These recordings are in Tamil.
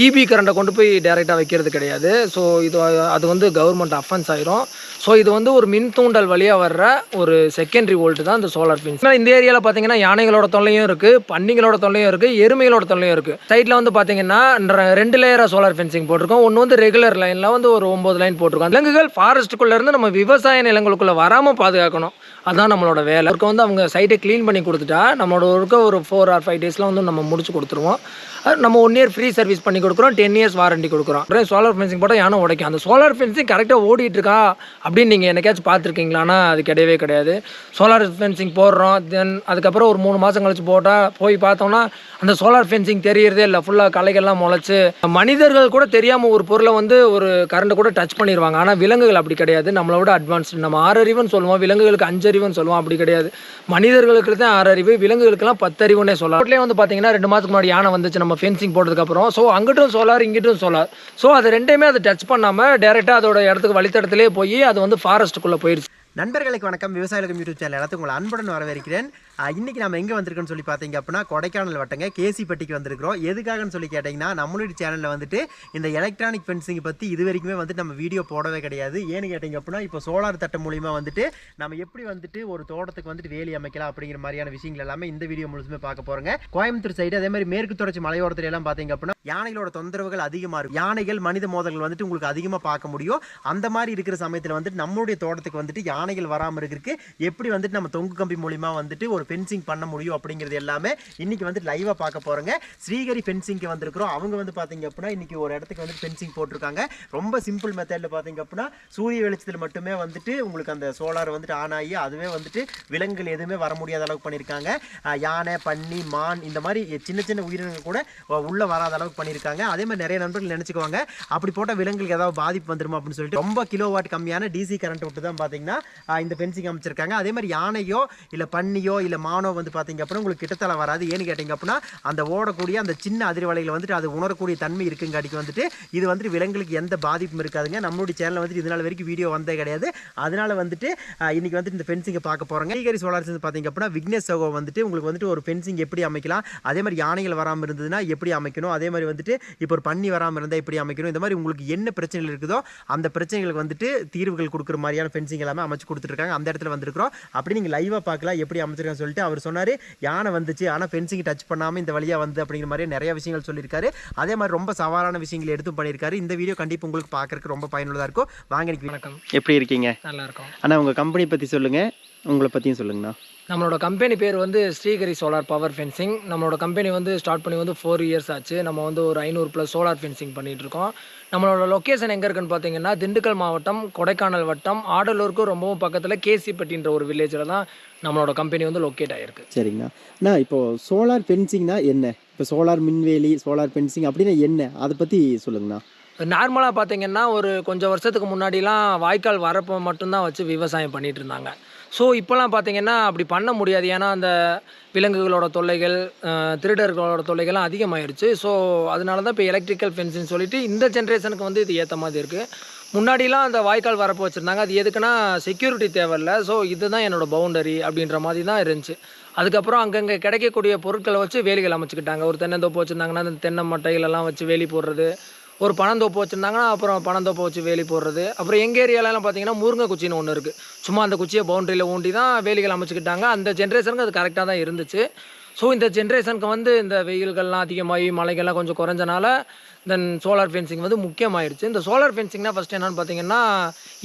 இபி கரண்ட்டை கொண்டு போய் டைரெக்டாக வைக்கிறது கிடையாது. ஸோ இது அது வந்து கவர்மெண்ட் அஃபென்ஸ் ஆயிரும். ஸோ இது வந்து ஒரு மின் தூண்டல் வழியாக வர்ற ஒரு செகண்டரி வோல்ட்டு தான் இந்த சோலார் பின்ஸ் இந்த ஏரியாவில் பார்த்தீங்கன்னா யானைகளோட தொல்லையும் இருக்குது பன்னிகளோட தொல்லையும் இருக்குது எருமைகளோட தொல்லையும் இருக்குது சைட்டில் வந்து பார்த்தீங்கன்னா ரெண்டு லேயராக சோலார் ஃபென்சிங் போட்டிருக்கோம். ஒன்று வந்து ரெகுலர் லைனில் வந்து ஒரு ஒம்பது லைன் போட்டிருக்கோம். விலங்குகள் ஃபாரஸ்ட்டுக்குள்ளேருந்து நம்ம விவசாய நிலங்களுக்குள்ளே வராமல் பாதுகாக்கணும். அதுதான் நம்மளோட வேலை. இருக்க வந்து அவங்க சைட்டை க்ளீன் பண்ணி கொடுத்துட்டா நம்மளோட ஒர்க்கை ஒரு ஃபோர் ஆர் ஃபைவ் டேஸில் வந்து நம்ம முடிச்சு கொடுத்துருவோம். நம்ம ஒன் இயர் ஃப்ரீ சர்வீஸ் பண்ணி கொடுக்குறோம் டென் இயர்ஸ் வாரண்டி கொடுக்குறோம். அப்புறம் சோலார் ஃபென்சிங் போட்டால் யானை உடைக்கும். அந்த சோலார் ஃபென்சிங் கரெக்டாக ஓடிட்டு இருக்கா அப்படின்னு நீங்கள் என்னைக்காச்சும் பார்த்துருக்கீங்களான்னா அது கிடையவே கிடையாது. சோலார் ஃபென்சிங் போடுறோம் தென் அதுக்கப்புறம் ஒரு மூணு மாதம் கழிச்சு போட்டால் போய் பார்த்தோம்னா அந்த சோலார் ஃபென்சிங் தெரியறதே இல்லை. ஃபுல்லாக களைகள்லாம் முளைச்சு மனிதர்கள் கூட தெரியாமல் ஒரு பொருளை வந்து ஒரு கரண்ட்டை கூட டச் பண்ணிடுவாங்க ஆனால் விலங்குகள் அப்படி கிடையாது. நம்மளோட அட்வான்ஸ்டு நம்ம ஆறறிவுன்னு சொல்லுவோம் விலங்குகளுக்கு அஞ்சறிவுன்னு சொல்லுவோம் அப்படி கிடையாது. மனிதர்களுக்கு தான் ஆறறிவு விலங்குகளுக்கெல்லாம் பத்தறிவுன்னே சொல்லலாம். வந்து பார்த்தீங்கன்னா ரெண்டு மாதத்துக்கு முன்னாடி யானை வந்துச்சு நம்ம ஃபென்சிங் போட்டதுக்கப்புறம். ஸோ அங்கிட்டும் சோலார் இங்கிட்டும் சோலார் ஸோ அது ரெண்டையுமே அதை டச் பண்ணாமல் டேரெக்டாக அதோட இடத்துக்கு வழித்தடத்துலேயே போய் அது வந்து ஃபாரஸ்ட்டுக்குள்ளே போயிடுச்சு நண்பர்களுக்கு வணக்கம். விவசாயிகளுக்கு யூடியூப் சேனல் எல்லாத்துக்கும் உங்களை அன்புடன் வரவேற்கிறேன். இன்றைக்கி நம்ம எங்கே வந்திருக்கோம்னு சொல்லி பார்த்தீங்க அப்படின்னா கொடைக்கானல் வட்டங்க கேசிப்பட்டிக்கு வந்திருக்கிறோம். எதுக்காகன்னு சொல்லி கேட்டிங்கன்னா நம்மளுடைய சேனலில் வந்துட்டு இந்த எலக்ட்ரானிக் ஃபென்சிங் பற்றி இது வரைக்குமே வந்துட்டு நம்ம வீடியோ போடவே கிடையாது. ஏன்னு கேட்டிங்க அப்படின்னா இப்போ சோலார் தட்டம் மூலிமா வந்துட்டு நம்ம எப்படி வந்துட்டு ஒரு தோட்டத்துக்கு வந்துட்டு வேலி அமைக்கலாம் அப்படிங்கிற மாதிரியான விஷயங்கள் எல்லாமே இந்த வீடியோ முழுசுமே பார்க்க போகிறோங்க கோயம்புத்தூர் சைடு அதே மாதிரி மேற்கு தொடர்ச்சி மலையோரத்துல எல்லாம் பார்த்தீங்க அப்படின்னா யானைகளோட தொந்தரவுகள் அதிகமாக இருக்கும். யானைகள் மனித மோதல்கள் வந்துட்டு உங்களுக்கு அதிகமாக பார்க்க முடியும். அந்த மாதிரி இருக்கிற சமயத்தில் வந்துட்டு நம்மளுடைய தோட்டத்துக்கு வந்துட்டு யானைகள் வராமல் இருக்கிறதுக்கு எப்படி வந்துட்டு நம்ம தொங்கு கம்பி மூலிமா வந்துட்டு ஒரு ஃபென்சிங் பண்ண முடியும் அப்படிங்கிறது எல்லாமே இன்றைக்கி வந்து லைவாக பார்க்க போகிறோங்க ஸ்ரீகரி ஃபென்சிங்க்கு வந்திருக்கிறோம். அவங்க வந்து பார்த்தீங்க அப்படின்னா இன்றைக்கி ஒரு இடத்துக்கு வந்து ஃபென்சிங் போட்டிருக்காங்க. ரொம்ப சிம்பிள் மெத்தடில் பார்த்தீங்க அப்படின்னா சூரிய வெளிச்சத்தில் மட்டுமே வந்துட்டு உங்களுக்கு அந்த சோலார் வந்துட்டு ஆன் ஆகி அதுவே வந்துட்டு விலங்குகள் எதுவுமே வர முடியாத அளவுக்கு பண்ணியிருக்காங்க. யானை பன்னி மான் இந்த மாதிரி சின்ன சின்ன உயிரினங்கள் கூட உள்ளே வராத அளவுக்கு பண்ணியிருக்காங்க. அதே மாதிரி நிறைய நண்பர்கள் நினச்சிக்குவாங்க அப்படி போட்ட விலங்குகளுக்கு ஏதாவது பாதிப்பு வந்துருமா அப்படின்னு சொல்லிட்டு ரொம்ப கிலோ வாட் கம்மியான டிசி கரண்ட் விட்டு தான் பார்த்தீங்கன்னா இந்த ஃபென்சிங் அமைச்சிருக்காங்க. அதே மாதிரி யானையோ இல்லை பன்னியோ இல்லை மானோ வந்து பார்த்தீங்க அப்படின்னா உங்களுக்கு கிட்டத்தல வராது. ஏன்னு கேட்டிங்க அப்படின்னா அந்த ஓடக்கூடிய அந்த சின்ன அதிர்வலையில் வந்துட்டு அது உணரக்கூடிய தன்மை இருக்குங்காட்டிக்கு வந்துட்டு. இது வந்துட்டு விலங்குகளுக்கு எந்த பாதிப்பும் இருக்காதுங்க. நம்மளுடைய சேனலில் வந்துட்டு இதனால் வரைக்கும் வீடியோ வந்தே கிடையாது. அதனால வந்துட்டு இன்றைக்கி வந்துட்டு இந்த ஃபென்சிங்கை பார்க்க போகிறாங்க ஸ்ரீகரி சோலார் வந்து பார்த்தீங்க அப்படின்னா விக்னேஷ் சகோ வந்துட்டு உங்களுக்கு வந்துட்டு ஒரு ஃபென்சிங் எப்படி அமைக்கலாம் அதே மாதிரி யானைகள் வராமல் இருந்ததுன்னா எப்படி அமைக்கணும் அதே மாதிரி வந்துட்டு இப்போ ஒரு பன்னி வராமல் இருந்தால் எப்படி அமைக்கணும் இந்த மாதிரி உங்களுக்கு என்ன பிரச்சனைகள் இருக்குதோ அந்த பிரச்சனைகளுக்கு வந்துட்டு தீர்வுகள் கொடுக்குற மாதிரியான ஃபென்சிங் எல்லாமே அமைச்சு கொடுத்துருக்காங்க அந்த இடத்துல வந்திருக்கிறோம். அப்படி நீங்கள் லைவாக பார்க்கலாம் எப்படி அமைச்சிருக்காங்க சொல்லிட்டு அவர் சொன்னார் யானை வந்துச்சு ஆனால் ஃபென்சிங் டச் பண்ணாமல் இந்த வழியாக வந்து அப்படிங்கிற மாதிரி நிறைய விஷயங்கள் சொல்லியிருக்காரு. அதே மாதிரி ரொம்ப சவாலான விஷயங்கள் எடுத்தும் பண்ணியிருக்காரு. இந்த வீடியோ கண்டிப்பாக உங்களுக்கு பார்க்கறதுக்கு ரொம்ப பயனுள்ளதாக இருக்கும். வாங்க வணக்கம். எப்படி இருக்கீங்க? நல்லா இருக்கும். அண்ணா உங்கள் கம்பெனி பற்றி சொல்லுங்கள் உங்களை பற்றியும் சொல்லுங்கண்ணா. நம்மளோட கம்பெனி பேர் வந்து ஸ்ரீகரி சோலார் பவர் ஃபென்சிங் நம்மளோட கம்பெனி வந்து ஸ்டார்ட் பண்ணி வந்து ஃபோர் இயர்ஸ் ஆச்சு. நம்ம வந்து ஒரு ஐநூறு ப்ளஸ் சோலார் ஃபென்சிங் பண்ணிட்டு இருக்கோம். நம்மளோட லொக்கேஷன் எங்கே இருக்குன்னு பார்த்தீங்கன்னா திண்டுக்கல் மாவட்டம் கொடைக்கானல் வட்டம் ஆடலூருக்கு ரொம்பவும் பக்கத்தில் கேசிப்பட்டின்ற ஒரு வில்லேஜில் தான் நம்மளோட கம்பெனி வந்து லொக்கேட் ஆகிருக்கு சரிங்கண்ணா. அண்ணா இப்போ சோலார் ஃபென்சிங்னா என்ன? இப்போ சோலார் மின்வேலி சோலார் ஃபென்சிங் அப்படின்னா என்ன? அதை பற்றி சொல்லுங்கண்ணா. நார்மலாக பார்த்தீங்கன்னா ஒரு கொஞ்சம் வருஷத்துக்கு முன்னாடிலாம் வாய்க்கால் வரப்போ மட்டும்தான் வச்சு விவசாயம் பண்ணிட்டு இருந்தாங்க. ஸோ இப்போலாம் பார்த்தீங்கன்னா அப்படி பண்ண முடியாது. ஏன்னா அந்த விலங்குகளோட தொல்லைகள் திருடர்களோட தொல்லைகள்லாம் அதிகமாயிருச்சு. ஸோ அதனால தான் இப்போ எலக்ட்ரிக்கல் ஃபென்ஸுன்னு சொல்லிட்டு இந்த ஜென்ரேஷனுக்கு வந்து இது ஏற்ற மாதிரி இருக்குது முன்னாடிலாம் அந்த வாய்க்கால் வரப்பு வச்சுருந்தாங்க. அது எதுக்குன்னா செக்யூரிட்டி தேவையில்ல. ஸோ இதுதான் என்னோட பவுண்டரி அப்படின்ற மாதிரி தான் இருந்துச்சு. அதுக்கப்புறம் அங்கங்கே கிடைக்கக்கூடிய பொருட்களை வச்சு வேலிகள் அமைச்சிக்கிட்டாங்க. ஒரு தென்னந்தோப்பு வச்சுருந்தாங்கன்னா அந்த தென்னை மட்டைகளெல்லாம் வச்சு வேலி போடுறது ஒரு பனந்தோப்பு வச்சுருந்தாங்கன்னா அப்புறம் பனந்தோப்பை வச்சு வேலி போடுறது. அப்புறம் எங்கள் ஏரியாலலாம் பார்த்தீங்கன்னா முருங்கை குச்சின்னு ஒன்று இருக்குது சும்மா அந்த குச்சியை பவுண்டரியில் ஊண்டி தான் வேலிகள் அமைச்சுக்கிட்டாங்க. அந்த ஜென்ரேஷனுக்கு அது கரெக்டாக தான் இருந்துச்சு. ஸோ இந்த ஜென்ரேஷனுக்கு வந்து இந்த வெயில்கள்லாம் அதிகமாகி மழைகள்லாம் கொஞ்சம் குறைஞ்சனால தென் சோலார் ஃபென்சிங் வந்து முக்கியமாயிருச்சு. இந்த சோலார் ஃபென்சிங்னா ஃபஸ்ட் என்னென்னு பார்த்தீங்கன்னா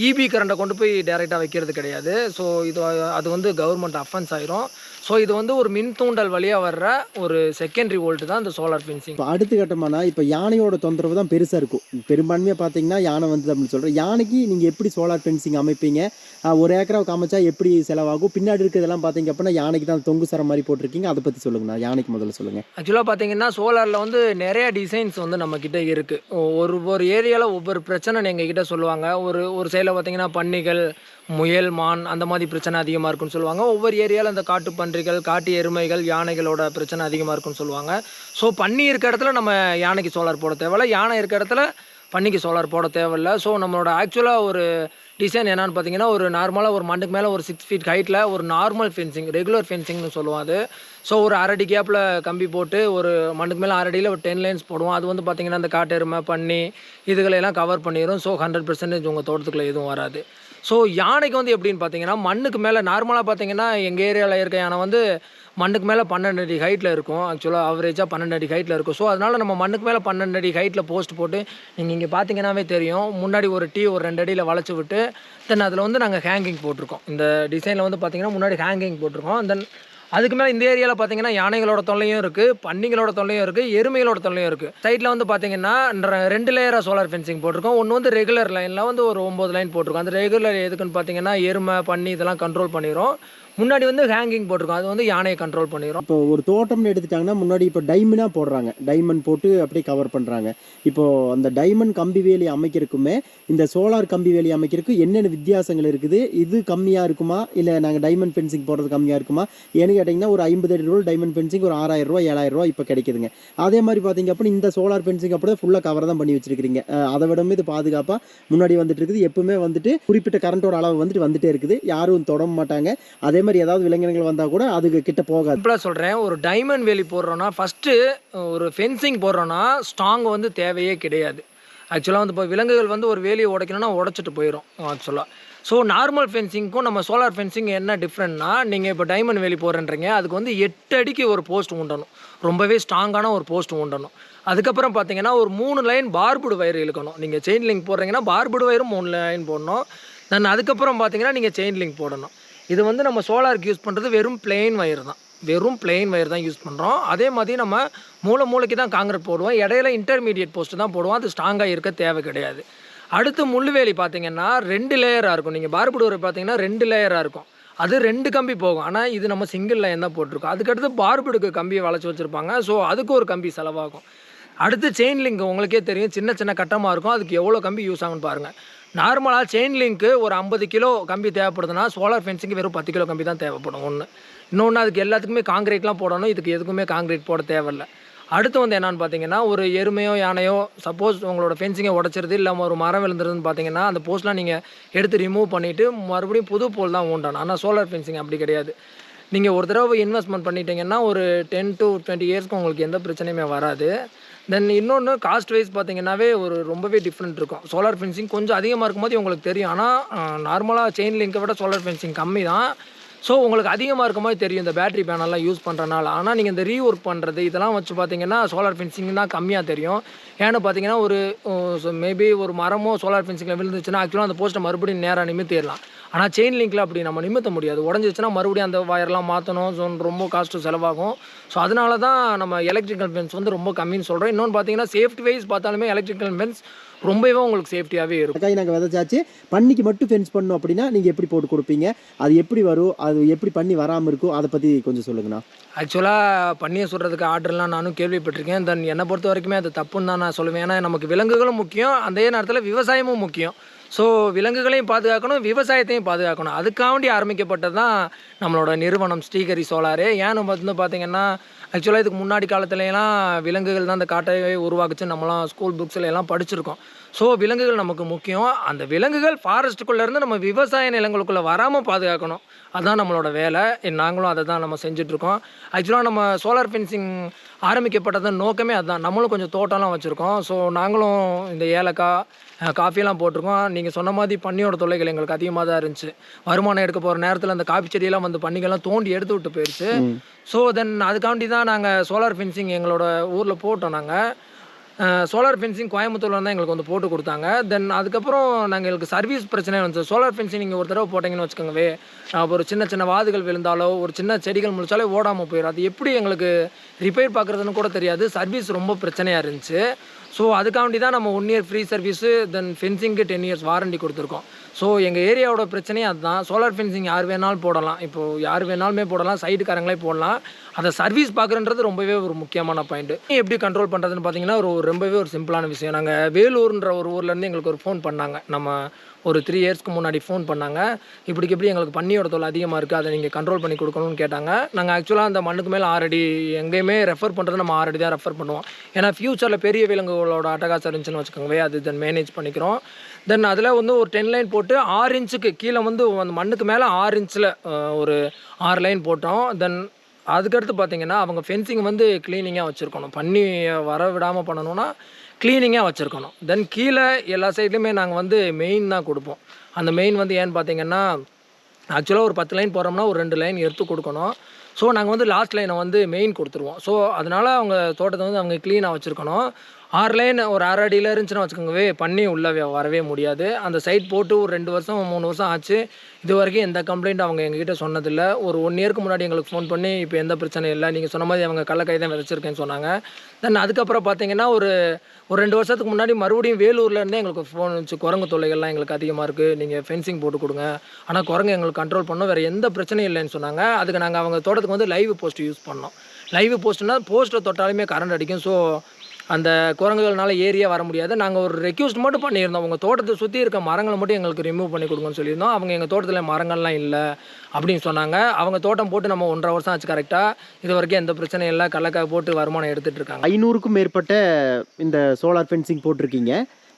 இபி கரண்ட்டை கொண்டு போய் டைரெக்டாக வைக்கிறது கிடையாது. ஸோ இது அது வந்து கவர்மெண்ட் அஃபென்ஸ் ஆயிரும். ஸோ இது வந்து ஒரு மின் தூண்டல் வழியாக வர்ற ஒரு செகண்டரி வோல்ட் தான் இந்த சோலார் ஃபென்சிங் இப்போ அடுத்த கட்டமானா இப்போ யானையோட தொந்தரவு தான் பெருசாக இருக்கும். பெரும்பான்மையாக பார்த்தீங்கன்னா யானை வந்தது அப்படின்னு சொல்கிறேன் யானைக்கு நீங்கள் எப்படி சோலார் ஃபென்சிங் அமைப்பீங்க? ஒரு ஏக்கராவுக்கு அமைச்சா எப்படி செலவாகும்? பின்னாடி இருக்கிறதெல்லாம் பார்த்தீங்க அப்படின்னா யானைக்கு தான் தொங்கு சரம் மாதிரி போட்டிருக்கீங்க. அதை பற்றி சொல்லுங்கண்ணா. யானைக்கு முதல்ல சொல்லுங்கள் ஆக்சுவலாக பார்த்தீங்கன்னா சோலாரில் வந்து நிறைய டிசைன்ஸ் வந்து நம்மக்கிட்ட இருக்குது ஒரு ஒரு ஏரியாவில் ஒவ்வொரு பிரச்சனை எங்கள் கிட்ட சொல்லுவாங்க. ஒரு ஒரு சைடில் பார்த்தீங்கன்னா பன்னிகள் முயல் மான் அந்த மாதிரி பிரச்சனை அதிகமாக இருக்குன்னு சொல்லுவாங்க. ஒவ்வொரு ஏரியாவில் இந்த காட்டு பன்றிகள் காட்டு எருமைகள் யானைகளோட பிரச்சனை அதிகமாக இருக்குன்னு சொல்லுவாங்க. ஸோ பன்னி இருக்க இடத்துல நம்ம யானைக்கு சோலார் போட தேவையில்ல. யானை இருக்க இடத்துல பன்னிக்கு சோலார் போட தேவையில்ல. ஸோ நம்மளோட ஆக்சுவலாக ஒரு டிசைன் என்னன்னு பார்த்தீங்கன்னா ஒரு நார்மலாக ஒரு மண்டுக்கு மேலே ஒரு சிக்ஸ் ஃபீட் ஹைட்டில் ஒரு நார்மல் ஃபென்சிங் ரெகுலர் ஃபென்சிங்னு சொல்லுவோம் அது. ஸோ ஒரு அரடி கேப்பில் கம்பி போட்டு ஒரு மண்டுக்கு மேலே அரடியில் ஒரு டென் லைன்ஸ் போடுவோம். அது வந்து பார்த்திங்கன்னா அந்த காட்டெருமை பண்ணி இதுகளையெல்லாம் கவர் பண்ணிடும் ஸோ ஹண்ட்ரட் பர்சன்டேஜ் உங்கள் தோட்டத்துக்குள்ள எதுவும் வராது. ஸோ யானைக்கு வந்து எப்படின்னு பார்த்தீங்கன்னா மண்ணுக்கு மேலே நார்மலாக பார்த்தீங்கன்னா எங்கள் ஏரியாவில் இருக்க யானை வந்து மண்ணுக்கு மேலே பன்னெண்டு அடி ஹைட்டில் இருக்கும். ஆக்சுவலாக அவரேஜாக பன்னெண்டு அடி ஹைட்டில் இருக்கும். ஸோ அதனால் நம்ம மண்ணுக்கு மேலே பன்னெண்டு அடி ஹைட்டில் போஸ்ட் போட்டு நீங்கள் இங்கே பார்த்தீங்கன்னாவே தெரியும். முன்னாடி ஒரு டீ ஒரு ரெண்டு அடியில் வளைச்சி விட்டு தென் அதில் வந்து நாங்கள் ஹேங்கிங் போட்டிருக்கோம். இந்த டிசைனில் வந்து பார்த்தீங்கன்னா முன்னாடி ஹேங்கிங் போட்டிருக்கோம். தென் அதுக்கு மேலே இந்த ஏரியாவில் பார்த்தீங்கன்னா யானைகளோட தொல்லையும் இருக்குது பன்னிகளோட தொல்லையும் இருக்குது எருமைகளோட தொல்லையும் இருக்குது சைட்டில் வந்து பார்த்தீங்கன்னா ரெண்டு லேயராக சோலார் ஃபென்சிங் போட்டிருக்கோம். ஒன்று வந்து ரெகுலர் லைனில் வந்து ஒரு ஒம்பது லைன் போட்டிருக்கோம். அந்த ரெகுலர் எதுக்குன்னு பார்த்தீங்கன்னா எருமை பன்னி இதெல்லாம் கண்ட்ரோல் பண்ணிடும் முன்னாடி வந்து ஹேங்கிங் போட்டிருக்கோம். அது வந்து யானையை கண்ட்ரோல் பண்ணிடும் இப்போ ஒரு தோட்டம்னு எடுத்துட்டாங்கன்னா முன்னாடி இப்போ டைமண்டாக போடுறாங்க. டைமண்ட் போட்டு அப்படியே கவர் பண்ணுறாங்க இப்போ அந்த டைமண்ட் கம்பி வேலி அமைக்கிறதுக்குமே இந்த சோலார் கம்பி வேலி அமைக்கிறதுக்கு என்னென்ன வித்தியாசங்கள் இருக்குது? இது கம்மியாக இருக்குமா? இல்லை நாங்கள் டைமண்ட் ஃபென்சிங் போடுறது கம்மியாக இருக்குமா? ஏன்னு கேட்டிங்கன்னா ஒரு ஐம்பது அடி ரூபா டைமண்ட் ஃபென்சிங் ஒரு ஆறாயிரம் ரூபா ஏழாயிரம் ரூபா இப்போ கிடைக்குதுங்க. அதே மாதிரி பார்த்தீங்க அப்படின்னா இந்த சோலார் ஃபென்சிங் அப்படியே ஃபுல்லாக கவர் தான் பண்ணி வச்சிருக்கிறீங்க. அதை விடமே இது பாதுகாப்பாக முன்னாடி வந்துட்டு இருக்குது. எப்பவுமே வந்துட்டு குறிப்பிட்ட கரண்ட்டோட அளவு வந்துட்டு வந்துட்டே இருக்குது. யாரும் தொட மாட்டாங்க. அதே மாதிரி ஏதாவது விலங்கினங்கள் வந்தால் கூட அதுக்கு கிட்ட போகாது. இப்போலாம் சொல்கிறேன் ஒரு டைமண்ட் வேலி போடுறோன்னா ஃபஸ்ட்டு ஒரு ஃபென்சிங் போடுறோன்னா ஸ்ட்ராங் வந்து தேவையே கிடையாது. ஆக்சுவலாக வந்து இப்போ விலங்குகள் வந்து ஒரு வேலியை உடைக்கணும்னா உடச்சிட்டு போயிடும் ஆக்சுவலாக ஸோ நார்மல் ஃபென்சிங்க்கும் நம்ம சோலார் ஃபென்சிங் என்ன டிஃப்ரெண்ட்னா நீங்கள் இப்போ டைமண்ட் வேலி போடுறன்றீங்க அதுக்கு வந்து எட்டு அடிக்கு ஒரு போஸ்ட் உண்டணும். ரொம்பவே ஸ்ட்ராங்கான ஒரு போஸ்ட் உண்டணும். அதுக்கப்புறம் பார்த்தீங்கன்னா ஒரு மூணு லைன் பார்புடு வயர் இழுக்கணும். நீங்கள் செயின் லிங்க் போடுறீங்கன்னா பார்புடு வயரும் மூணு லைன் போடணும். தென் அதுக்கப்புறம் பார்த்தீங்கன்னா நீங்கள் செயின் லிங்க் போடணும். இது வந்து நம்ம சோலாருக்கு யூஸ் பண்ணுறது வெறும் பிளெயின் வயர் தான். வெறும் பிளெயின் வயர் தான் யூஸ் பண்ணுறோம் அதே மாதிரி நம்ம மூளை மூளைக்கு தான் காங்கிரட் போடுவோம். இடையில இன்டர்மீடியட் போஸ்ட் தான் போடுவோம். அது ஸ்ட்ராங்காக இருக்க தேவை கிடையாது. அடுத்து முள்ளுவேலி பார்த்தீங்கன்னா ரெண்டு லேயராக இருக்கும். நீங்கள் பார்புடுவர் பார்த்தீங்கன்னா ரெண்டு லேயராக இருக்கும். அது ரெண்டு கம்பி போகும். ஆனால் இது நம்ம சிங்கிள் லைன் தான் போட்டிருக்கோம். அதுக்கடுத்து பார்புடுக்கு கம்பியை வளைச்சி வச்சுருப்பாங்க. ஸோ அதுக்கு ஒரு கம்பி செலவாகும். அடுத்து செயின் லிங்க் உங்களுக்கே தெரியும். சின்ன சின்ன கட்டமாக இருக்கும். அதுக்கு எவ்வளோ கம்பி யூஸ் ஆகும்னு பாருங்கள் நார்மலாக செயின் லிங்க்கு ஒரு ஐம்பது கிலோ கம்பி தேவைப்படுதுன்னா சோலார் ஃபென்சிங்க்கு வெறும் பத்து கிலோ கம்பி தான் தேவைப்படும். ஒன்று இன்னொன்று அதுக்கு எல்லாத்துக்குமே காங்கிரீட்லாம் போடணும். இதுக்கு எதுக்குமே காங்கிரீட் போட தேவையில்ல. அடுத்து வந்து என்னென்னு பார்த்தீங்கன்னா ஒரு எருமையோ யானையோ சப்போஸ் உங்களோட ஃபென்சிங்கை உடச்சிருது இல்லை ஒரு மரம் விழுந்துருதுன்னு பார்த்தீங்கன்னா அந்த போஸ்ட்லாம் நீங்கள் எடுத்து ரிமூவ் பண்ணிவிட்டு மறுபடியும் புது போல் தான் ஊண்டணும். ஆனால் சோலார் ஃபென்சிங் அப்படி கிடையாது. நீங்கள் ஒரு தடவை இன்வெஸ்ட்மெண்ட் பண்ணிட்டீங்கன்னா ஒரு டென் டு டுவெண்ட்டி இயர்ஸ்க்கு உங்களுக்கு எந்த பிரச்சனையுமே வராது. தென் இன்னொன்று காஸ்ட் வைஸ் பார்த்தீங்கன்னாவே ஒரு ரொம்பவே டிஃப்ரெண்ட் இருக்கும். சோலார் ஃபென்சிங் கொஞ்சம் அதிகமாக இருக்கும்போது உங்களுக்கு தெரியும். ஆனால் நார்மலாக செயின் லிங்கை விட சோலார் ஃபென்சிங் கம்மி தான். ஸோ உங்களுக்கு அதிகமாக இருக்க மாதிரி தெரியும் இந்த பேட்டரி பேனல்லாம் யூஸ் பண்ணுறனால ஆனால் நீங்கள் இந்த ரீஒர்க் பண்ணுறது இதெல்லாம் வச்சு பார்த்தீங்கன்னா சோலார் ஃபென்சிங் தான் கம்மியாக தெரியும். ஏன்னு பார்த்தீங்கன்னா ஒரு மேபி ஒரு மரமோ சோலார் ஃபென்சிங்கில் விழுந்துச்சுன்னா ஆக்சுவலாக அந்த போஸ்ட்டை மறுபடியும் நேராக நிமித்திடலாம். ஆனால் செயின் லிங்க்கில் அப்படி நம்ம நிமித்த முடியாது. உடஞ்சிச்சுன்னா மறுபடியும் அந்த வயர்லாம் மாற்றணும் ஸோ ரொம்ப காஸ்ட்டு செலவாகும். ஸோ அதனால தான் நம்ம எலக்ட்ரிக்கல் ஃபென்ஸ் வந்து ரொம்ப கம்மின்னு சொல்கிறோம் இன்னொன்று பார்த்தீங்கன்னா சேஃப்டி வைஸ் பார்த்தாலுமே எலக்ட்ரிக்கல் ஃபென்ஸ் ரொம்பவே உங்களுக்கு சேஃப்டியாகவே இருக்கும். காய் நாங்கள் விதைச்சாச்சு. பண்ணிக்கு மட்டும் ஃபென்ஸ் பண்ணோம் அப்படின்னா நீங்கள் எப்படி போட்டு கொடுப்பீங்க? அது எப்படி வரும்? அது எப்படி பண்ணி வராமல் இருக்கும்? அதை பற்றி கொஞ்சம் சொல்லுங்கண்ணா. ஆக்சுவலாக பண்ணியை சொல்கிறதுக்கு ஆர்டர்லாம் நானும் கேள்விப்பட்டிருக்கேன். தென் என்னை பொறுத்த வரைக்குமே அது தப்புன்னு தான் நான் சொல்லுவேன். ஏன்னா நமக்கு விலங்குகளும் முக்கியம். அதே நேரத்தில் விவசாயமும் முக்கியம். ஸோ விலங்குகளையும் பாதுகாக்கணும் விவசாயத்தையும் பாதுகாக்கணும். அதுக்காண்டி ஆரம்பிக்கப்பட்டது தான் நம்மளோட நிறுவனம் ஸ்ரீகரி சோலாரு. ஏன்னு வந்து பார்த்தீங்கன்னா ஆக்சுவலாக இதுக்கு முன்னாடி காலத்துலலாம் விலங்குகள் தான் அந்த காட்டையை உருவாக்குச்சு நம்மளாம் ஸ்கூல் புக்ஸில் எல்லாம் படிச்சிருக்கோம். ஸோ விலங்குகள் நமக்கு முக்கியம். அந்த விலங்குகள் ஃபாரஸ்ட்டுக்குள்ளேருந்து நம்ம விவசாய நிலங்களுக்குள்ளே வராமல் பாதுகாக்கணும். அதுதான் நம்மளோட வேலை. நாங்களும் அதை தான் நம்ம செஞ்சிட்ருக்கோம். ஆக்சுவலாக நம்ம சோலார் ஃபென்சிங் ஆரம்பிக்கப்பட்டதன் நோக்கமே அதுதான் நம்மளும் கொஞ்சம் தோட்டம்லாம் வச்சுருக்கோம். ஸோ நாங்களும் இந்த ஏலக்காய் காஃபியெல்லாம் போட்டிருக்கோம். நீங்கள் சொன்ன மாதிரி பன்னியோட தொல்லைகள் எங்களுக்கு அதிகமாக தான் இருந்துச்சு. வருமானம் எடுக்க போகிற நேரத்தில் அந்த காஃபி செடியெல்லாம் வந்து பன்னிகள்லாம் தோண்டி எடுத்து விட்டு போயிடுச்சு ஸோ தென் அதுக்காண்டி தான் நாங்கள் சோலார் ஃபென்சிங் எங்களோட ஊரில் போட்டோம் நாங்கள் சோலார் ஃபென்சிங் கோயம்புத்தூர்ல தான் எங்களுக்கு வந்து போட்டு கொடுத்தாங்க. தென் அதுக்கப்புறம் நாங்கள் எங்களுக்கு சர்வீஸ் பிரச்சனை வந்துச்சு சோலார் ஃபென்சிங் நீங்கள் ஒரு தடவை போட்டிங்கன்னு வச்சுக்கோங்கவே ஒரு சின்ன சின்ன வாதுகள் விழுந்தாலோ ஒரு சின்ன செடிகள் முழிச்சாலே ஓடாமல் போயிடும் அது எப்படி எங்களுக்கு ரிப்பேர் பார்க்குறதுன்னு கூட தெரியாது. சர்வீஸ் ரொம்ப பிரச்சனையாக இருந்துச்சு. ஸோ அதுக்காண்டி தான் நம்ம one year free service then ஃபென்சிங்க்கு ten years warranty கொடுத்துருக்கோம். ஸோ எங்கள் ஏரியாவோட பிரச்சனையே அதுதான். சோலார் ஃபென்சிங் யார் வேணாலும் போடலாம். இப்போது யார் வேணாலுமே போடலாம். சைடுக்காரங்களே போடலாம். அதை சர்வீஸ் பார்க்குறன்றது ரொம்பவே ஒரு முக்கியமான பாயிண்ட் எப்படி கண்ட்ரோல் பண்ணுறதுன்னு பார்த்தீங்கன்னா ஒரு ரொம்பவே ஒரு சிம்பிளான விஷயம். நாங்கள் வேலூர்ன்ற ஒரு ஊர்லேருந்து எங்களுக்கு ஒரு ஃபோன் பண்ணாங்க. நம்ம ஒரு த்ரீ இயர்ஸ்க்கு முன்னாடி ஃபோன் பண்ணாங்க. இப்படிக்கு எப்படி எங்களுக்கு பன்னியோட தொல்லை அதிகமாக இருக்குது அதை நீங்கள் கண்ட்ரோல் பண்ணி கொடுக்கணும்னு கேட்டாங்க. நாங்கள் ஆக்சுவலாக அந்த மண்ணுக்கு மேலே ஆறடி எங்கேயுமே ரெஃபர் பண்ணுறது நம்ம ஆறடி தான் ரெஃபர் பண்ணுவோம். ஏன்னா ஃப்யூச்சரில் பெரிய விலங்குகளோட அட்டகாசம் இருந்துச்சுன்னு வச்சுக்கோங்கவே அது தென் மேனேஜ் பண்ணிக்கிறோம். தென் அதில் வந்து ஒரு டென் லைன் போட்டு ஆறு இன்ச்சுக்கு கீழே வந்து அந்த மண்ணுக்கு மேலே ஆறு இன்ச்சில் ஒரு ஆறு லைன் போட்டோம். தென் அதுக்கடுத்து பார்த்தீங்கன்னா அவங்க ஃபென்சிங் வந்து க்ளீனிங்காக வச்சுருக்கணும். பண்ணி வர விடாமல் பண்ணணும்னா க்ளீனிங்காக வச்சுருக்கணும். தென் கீழே எல்லா சைட்லேயுமே நாங்கள் வந்து மெயின் தான் கொடுப்போம். அந்த மெயின் வந்து ஏன்னு பார்த்தீங்கன்னா ஆக்சுவலாக ஒரு பத்து லைன் போகிறோம்னா ஒரு ரெண்டு லைன் எடுத்து கொடுக்கணும். ஸோ நாங்கள் வந்து லாஸ்ட் லைனை வந்து மெயின் கொடுத்துருவோம். ஸோ அதனால் அவங்க தோட்டத்தை வந்து அவங்க க்ளீனாக வச்சுருக்கணும். ஆறு லைன் ஒரு அரை அடியில் இருந்துச்சுன்னா வச்சுக்கோங்கவே பண்ணி உள்ளே வரவே முடியாது. அந்த சைட் போட்டு ஒரு ரெண்டு வருஷம் மூணு வருஷம் ஆச்சு. இது வரைக்கும் எந்த கம்ப்ளைண்ட் அவங்க எங்ககிட்ட சொன்னதில்லை. ஒரு ஒன் இயருக்கு முன்னாடி எங்களுக்கு ஃபோன் பண்ணி இப்போ எந்த பிரச்சனையும் இல்லை. நீங்கள் சொன்ன மாதிரி அவங்க கள்ளக்காய் தான் விதைச்சிருக்கேன்னு சொன்னாங்க. தென் அதுக்கப்புறம் பார்த்தீங்கன்னா ஒரு ஒரு ரெண்டு வருஷத்துக்கு முன்னாடி மறுபடியும் வேலூர்லேருந்தே எங்களுக்கு ஃபோன் வச்சு குரங்கு தொல்லைகள்லாம் எங்களுக்கு அதிகமாக இருக்குது நீங்கள் ஃபென்சிங் போட்டு கொடுங்க. ஆனால் குரங்கு எங்களுக்கு கண்ட்ரோல் பண்ணோம். வேறு எந்த பிரச்சனையும் இல்லைன்னு சொன்னாங்க. அதுக்கு நாங்கள் அவங்க தோட்டத்துக்கு வந்து லைவ் போஸ்ட் யூஸ் பண்ணோம். லைவ் போஸ்ட்னால் போஸ்ட்டை தொட்டாலுமே கரண்ட் அடிக்கும். ஸோ அந்த குரங்குகள்னால ஏரியா வர முடியாது. நாங்கள் ஒரு ரெக்யூஸ்ட் மட்டும் பண்ணியிருந்தோம். உங்கள் தோட்டத்தை சுற்றி இருக்க மரங்களை மட்டும் எங்களுக்கு ரிமூவ் பண்ணி கொடுங்கன்னு சொல்லியிருந்தோம். அவங்க எங்கள் தோட்டத்தில் மரங்கள்லாம் இல்லை அப்படின்னு சொன்னாங்க. அவங்க தோட்டம் போட்டு நம்ம ஒன்றரை வருஷம் ஆச்சு கரெக்டாக இது வரைக்கும் எந்த பிரச்சனையும் இல்லை. கடலக்காய் போட்டு வருமானம் எடுத்துகிட்டு இருக்காங்க. ஐநூறுக்கும் மேற்பட்ட இந்த சோலார் ஃபென்சிங் போட்டிருக்கீங்க.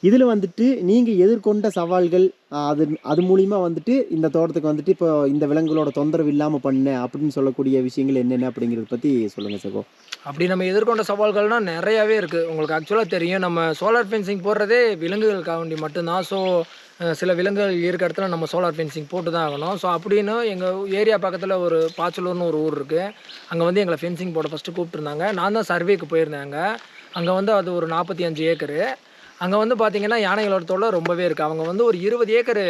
இதில் வந்துட்டு நீங்கள் எதிர்கொண்ட சவால்கள் அது அது மூலிமா வந்துட்டு இந்த தோட்டத்துக்கு வந்துட்டு இப்போ இந்த விலங்குகளோட தொந்தரவு இல்லாமல் பண்ணேன் அப்படின்னு சொல்லக்கூடிய விஷயங்கள் என்னென்ன அப்படிங்கிறத பற்றி சொல்லுங்கள் சகோ. அப்படி நம்ம எதிர்கொண்ட சவால்கள்னால் நிறையாவே இருக்குது உங்களுக்கு ஆக்சுவலாக தெரியும். நம்ம சோலார் ஃபென்சிங் போடுறதே விலங்குகளுக்காக வேண்டி மட்டும்தான். ஸோ சில விலங்குகள் இருக்க இடத்துல நம்ம சோலார் ஃபென்சிங் போட்டு தான் ஆகணும். ஸோ அப்படின்னு எங்கள் ஏரியா பக்கத்தில் ஒரு பாச்சலூர்னு ஒரு ஊர் இருக்குது அங்கே வந்து எங்களை ஃபென்சிங் போட ஃபஸ்ட்டு கூப்பிட்டுருந்தாங்க. நான் தான் சர்வேக்கு போயிருந்தாங்க அங்கே. வந்து அது ஒரு நாற்பத்தி அஞ்சு ஏக்கரு. அங்கே வந்து பார்த்திங்கன்னா யானைகளோட தொல்லை ரொம்பவே இருக்குது அவங்க வந்து ஒரு இருபது ஏக்கரு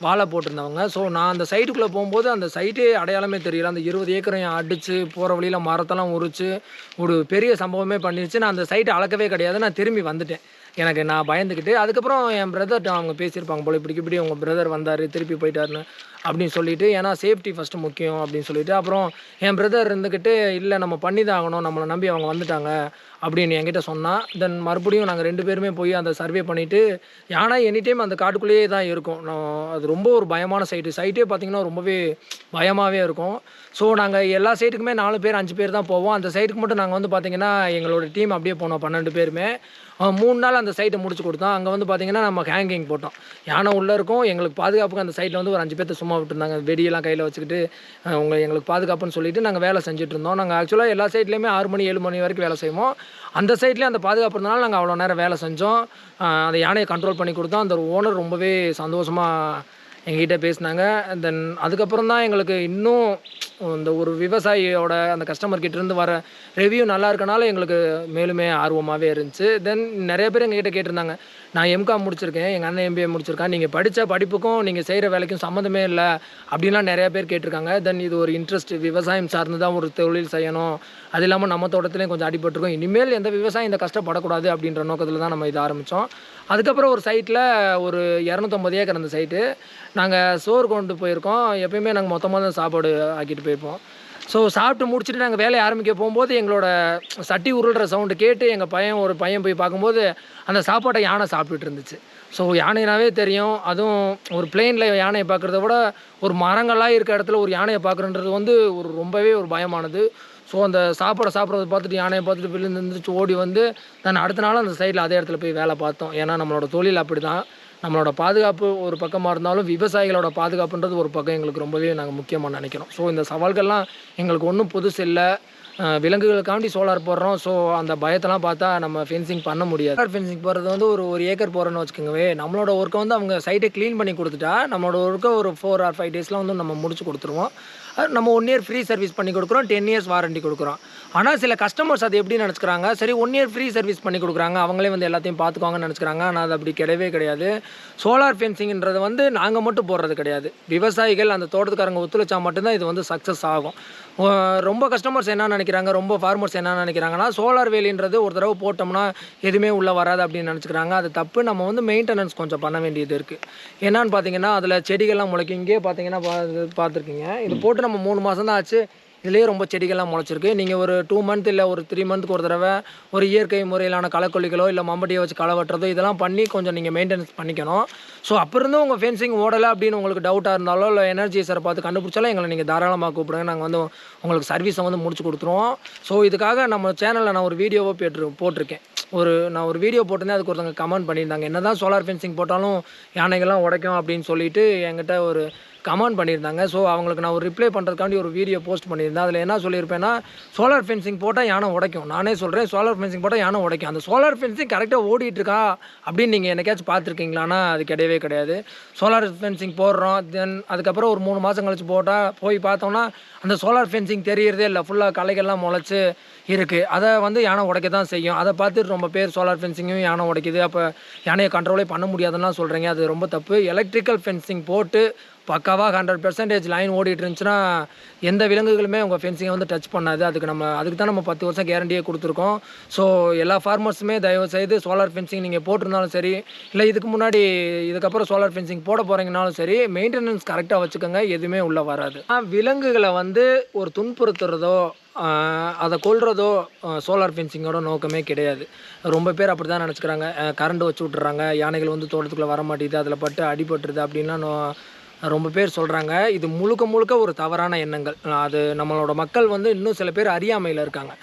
வாழை போட்டிருந்தவங்க. ஸோ நான் அந்த சைட்டுக்குள்ளே போகும்போது அந்த சைட்டே அடையாளமே தெரியல. அந்த இருபது ஏக்கரையும் அடித்து போகிற வழியில் மரத்தெல்லாம் உரிச்சு ஒரு பெரிய சம்பவமே பண்ணிடுச்சு நான் அந்த சைட்டை அளக்கவே கிடையாது. நான் திரும்பி வந்துட்டேன். எனக்கு நான் பயந்துக்கிட்டு அதுக்கப்புறம் என் பிரதர்கிட்ட அவங்க பேசியிருப்பாங்க போல இப்படி இப்படி உங்கள் பிரதர் வந்தார் திருப்பி போயிட்டாருன்னு அப்படின்னு சொல்லிட்டு ஏன்னா சேஃப்டி ஃபஸ்ட்டு முக்கியம் அப்படின்னு சொல்லிட்டு அப்புறம் என் பிரதர் இருந்துக்கிட்டு இல்லை நம்ம பண்ணி தான் ஆகணும். நம்மளை நம்பி அவங்க வந்துட்டாங்க. அப்படின்னு என்கிட்ட சொன்னான் தென் மறுபடியும் நாங்கள் ரெண்டு பேருமே போய் அந்த சர்வே பண்ணிவிட்டு யானை எனி டைம் அந்த காட்டுக்குள்ளேயே தான் இருக்கும். நான் அது ரொம்ப ஒரு பயமான சைட்டு சைட்டே பார்த்திங்கன்னா ரொம்பவே பயமாகவே இருக்கும். ஸோ நாங்கள் எல்லா சைட்டுக்குமே நாலு பேர் அஞ்சு பேர் தான் போவோம். அந்த சைட்டுக்கு மட்டும் நாங்கள் வந்து பார்த்திங்கன்னா எங்களோட டீம் அப்படியே போனோம் பன்னெண்டு பேருமே. மூணு நாள் அந்த சைட்டை முடிச்சு கொடுத்தோம். அங்கே வந்து பார்த்திங்கன்னா நம்ம ஹேங்கிங் போட்டோம். யானை உள்ளே இருக்கும். எங்களுக்கு பாதுகாப்புக்கு அந்த சைட்டில் வந்து ஒரு அஞ்சு பேர்த்த சும்மா விட்டுருந்தாங்க. வெடியெல்லாம் கையில் வச்சுக்கிட்டு உங்களை எங்களுக்கு பாதுகாப்புன்னு சொல்லிட்டு நாங்கள் வேலை செஞ்சுட்டு இருந்தோம். நாங்கள் ஆக்சுவலாக எல்லா சைட்லேயுமே ஆறு மணி ஏழு மணி வரைக்கும் வேலை செய்வோம். அந்த சைட்லேயே அந்த பாதுகாப்பு இருந்தனால நாங்கள் அவ்வளோ நேரம் வேலை செஞ்சோம். அந்த யானையை கண்ட்ரோல் பண்ணி கொடுத்தோம். அந்த ஓனர் ரொம்பவே சந்தோஷமாக எங்ககிட்ட பேசினாங்க. தென் அதுக்கப்புறம் தான் எங்களுக்கு இன்னும் இந்த ஒரு விவசாயியோட அந்த கஸ்டமர் இருந்து வர ரிவ்யூ நல்லா இருக்கனால எங்களுக்கு மேலுமே ஆர்வமாகவே இருந்துச்சு. தென் நிறைய பேர் எங்ககிட்ட கேட்டிருந்தாங்க. நான் எம்காம் முடிச்சிருக்கேன் எங்கள் அண்ணன் எம்பிஏ முடிச்சிருக்கேன். நீங்கள் படித்த படிப்புக்கும் நீங்கள் செய்கிற வேலைக்கும் சம்மந்தமே இல்லை அப்படின்லாம் நிறையா பேர் கேட்டிருக்காங்க. தென் இது ஒரு இன்ட்ரெஸ்ட் விவசாயம் சார்ந்து தான் ஒரு தொழில் செய்யணும். அது இல்லாமல் நம்ம தோட்டத்துலேயும் கொஞ்சம் அடிபட்டிருக்கோம். இனிமேல் எந்த விவசாயம் இந்த கஷ்டப்படக்கூடாது அப்படின்ற நோக்கத்தில் தான் நம்ம இதை ஆரம்பித்தோம் அதுக்கப்புறம் ஒரு சைட்டில் ஒரு இரநூத்தம்பது ஏக்கர் அந்த சைட்டு நாங்கள் சோறு கொண்டு போயிருக்கோம். எப்பயுமே நாங்கள் மொத்தமாக தான் சாப்பாடு ஆக்கிட்டு போயிருப்போம். ஸோ சாப்பிட்டு முடிச்சுட்டு நாங்கள் வேலையை ஆரம்பிக்க போகும்போது எங்களோட சட்டி உருள்ற சவுண்டு கேட்டு எங்கள் பையன் ஒரு பையன் போய் பார்க்கும்போது அந்த சாப்பாட்டை யானை சாப்பிட்டுட்டு இருந்துச்சு. ஸோ யானைனாவே தெரியும். அதுவும் ஒரு பிளெயினில் யானையை பார்க்குறத விட ஒரு மரங்களாக இருக்க இடத்துல ஒரு யானையை பார்க்குறன்றது வந்து ஒரு ரொம்பவே ஒரு பயமானது. ஸோ அந்த சாப்பாடை சாப்பிட்றத பார்த்துட்டு யானையை பார்த்துட்டு வெளியே இருந்துச்சு ஓடி வந்து நான் அடுத்த நாள் அந்த சைடில் அதே இடத்துல போய் வேலை பார்த்தோம். ஏன்னா நம்மளோட தொழில் அப்படி தான் நம்மளோட பாதுகாப்பு ஒரு பக்கமாக இருந்தாலும் விவசாயிகளோட பாதுகாப்புன்றது ஒரு பக்கம் எங்களுக்கு ரொம்பவே நாங்கள் முக்கியமாக நினைக்கிறோம். ஸோ இந்த சவால்கள்லாம் எங்களுக்கு ஒன்றும் புதுசு இல்லை. விலங்குகளுக்காண்டி சோலார் போடுறோம். ஸோ அந்த பயத்தெல்லாம் பார்த்தா நம்ம ஃபென்சிங் பண்ண முடியாது. சோலார் ஃபென்சிங் போடுறது வந்து ஒரு ஒரு ஏக்கர் போகிறோன்னு வச்சுக்கோங்கவே நம்மளோட ஒர்க்கை வந்து அவங்க சைட்டை க்ளீன் பண்ணி கொடுத்துட்டா நம்மளோட ஒர்க்கை ஒரு ஃபோர் ஆர் ஃபைவ் டேஸ்லாம் வந்து நம்ம முடிச்சு கொடுத்துருவோம். நம்ம ஒன் இயர் ஃப்ரீ சர்வீஸ் பண்ணி கொடுக்குறோம் டென் இயர்ஸ் வாரண்டி கொடுக்குறோம். ஆனால் சில கஸ்டமர்ஸ் அது எப்படி நினச்சிக்கிறாங்க? சரி ஒன் இயர் ஃப்ரீ சர்வீஸ் பண்ணி கொடுக்குறாங்க. அவங்களே வந்து எல்லாத்தையும் பார்த்துக்குவாங்கன்னு நினச்சிக்கிறாங்க. ஆனால் அது அப்படி கிடையவே கிடையாது. சோலார் ஃபென்சிங்கிறது வந்து நாங்கள் மட்டும் போடுறது கிடையாது. விவசாயிகள் அந்த தோட்டத்துக்காரங்க ஒத்துழைச்சா மட்டும்தான் இது வந்து சக்ஸஸ் ஆகும். ரொம்ப கஸ்டமர்ஸ் என்ன நினைக்கிறாங்க ரொம்ப ஃபார்மர்ஸ் என்ன நினைக்கிறாங்கன்னா சோலார் வேலின்றது ஒரு தடவை போட்டோம்னா எதுவுமே உள்ளே வராது அப்படின்னு நினச்சிக்கிறாங்க. அது தப்பு. நம்ம வந்து மெயின்டெனன்ஸ் கொஞ்சம் பண்ண வேண்டியது இருக்குது என்னன்னு பார்த்தீங்கன்னா அதில் செடிகள்லாம் முளைக்கும். இங்கேயே பார்த்தீங்கன்னா பா பார்த்துருக்கீங்க இது போட்டு நம்ம மூணு மாதம் தான் ஆச்சு. இதுலேயே ரொம்ப செடிகள்லாம் முளைச்சிருக்கு. நீங்கள் ஒரு டூ மந்த் இல்லை ஒரு த்ரீ மந்த்துக்கு ஒரு தடவை ஒரு இயற்கை முறையிலான களைக்கொல்லிகளோ இல்லை மம்பட்டியை வச்சு களை வெட்டுறதோ இதெல்லாம் பண்ணி கொஞ்சம் நீங்கள் மெயின்டெனன்ஸ் பண்ணிக்கணும். ஸோ அப்போ இருந்தும் உங்கள் ஃபென்சிங் ஓடலை அப்படின்னு உங்களுக்கு டவுட்டாக இருந்தாலோ இல்லை எனர்ஜிஸரை பார்த்து கண்டுபிடிச்சாலும் எங்களை நீங்கள் தாராளமாக கூப்பிடுங்க. நாங்கள் வந்து உங்களுக்கு சர்வீஸை வந்து முடிச்சு கொடுத்துருவோம். ஸோ இதுக்காக நம்ம சேனலில் நான் ஒரு வீடியோவை போட்டு போட்டிருக்கேன். ஒரு நான் ஒரு வீடியோ போட்டிருந்தேன். அதுக்கு ஒருத்தவங்க கமெண்ட் பண்ணியிருந்தாங்க. என்ன தான் சோலார் ஃபென்சிங் போட்டாலும் யானைகள்லாம் உடைக்கும் அப்படின்னு சொல்லிட்டு என்கிட்ட ஒரு கமெண்ட் பண்ணியிருந்தாங்க. ஸோ அவங்களுக்கு நான் ஒரு ரிப்ளை பண்ணுறதுக்காண்டி ஒரு வீடியோ போஸ்ட் பண்ணியிருந்தேன். அதில் என்ன சொல்லியிருப்பேன்னா சோலார் ஃபென்சிங் போட்டால் யானை உடைக்கும். நானே சொல்கிறேன் சோலார் ஃபென்சிங் போட்டால் யானை உடைக்கும். அந்த சோலார் ஃபென்சிங் கரெக்டாக ஓடிட்டு இருக்கா அப்படின்னு நீங்கள் என்னைக்காச்சும் பார்த்துருக்கீங்களான்னா அது கிடையவே கிடையாது. சோலார் ஃபென்சிங் போடுறோம் தென் அதுக்கப்புறம் ஒரு மூணு மாதம் கழிச்சு போட்டால் போய் பார்த்தோம்னா அந்த சோலார் ஃபென்சிங் தெரியறதே இல்லை. ஃபுல்லாக கலைகள்லாம் முளைச்சி இருக்குது அதை வந்து யானை உடைக்க தான் செய்யும். அதை பார்த்துட்டு ரொம்ப பேர் சோலார் ஃபென்சிங்கும் யானை உடைக்குது. அப்போ யானையை கண்ட்ரோலே பண்ண முடியாதுன்னா சொல்கிறீங்க அது ரொம்ப தப்பு. எலக்ட்ரிக்கல் ஃபென்சிங் போட்டு பக்காவாக ஹண்ட்ரட் பெர்சன்டேஜ் லைன் ஓடிட்டு இருந்துச்சுன்னா எந்த விலங்குகளுமே உங்கள் ஃபென்சிங்கை வந்து டச் பண்ணாது. அதுக்கு நம்ம அதுக்கு தான் நம்ம பத்து வருஷம் கேரண்டியே கொடுத்துருக்கோம். ஸோ எல்லா ஃபார்மர்ஸுமே தயவு செய்து சோலார் ஃபென்சிங் நீங்கள் போட்டிருந்தாலும் சரி இல்லை இதுக்கு முன்னாடி இதுக்கப்புறம் சோலார் ஃபென்சிங் போட போகிறீங்கனாலும் சரி மெயின்டெனன்ஸ் கரெக்டாக வச்சுக்கோங்க. எதுவுமே உள்ளே வராது. விலங்குகளை வந்து ஒரு துன்புறுத்துறதோ அதை கொல்றதோ சோலார் ஃபென்சிங்கோட நோக்கமே கிடையாது. ரொம்ப பேர் அப்படி தான் நினச்சிக்கிறாங்க கரண்ட் வச்சு விட்டுறாங்க. யானைகள் வந்து தோட்டத்துக்குள்ளே வர மாட்டேங்குது. அதில் பட்டு அடிபட்டுருது அப்படின்லாம் நோ ரொம்ப பேர் சொல்கிறாங்க இது முழுக்க முழுக்க ஒரு தவறான எண்ணங்கள். அது நம்மளோட மக்கள் வந்து இன்னும் சில பேர் அறியாமையில் இருக்காங்க.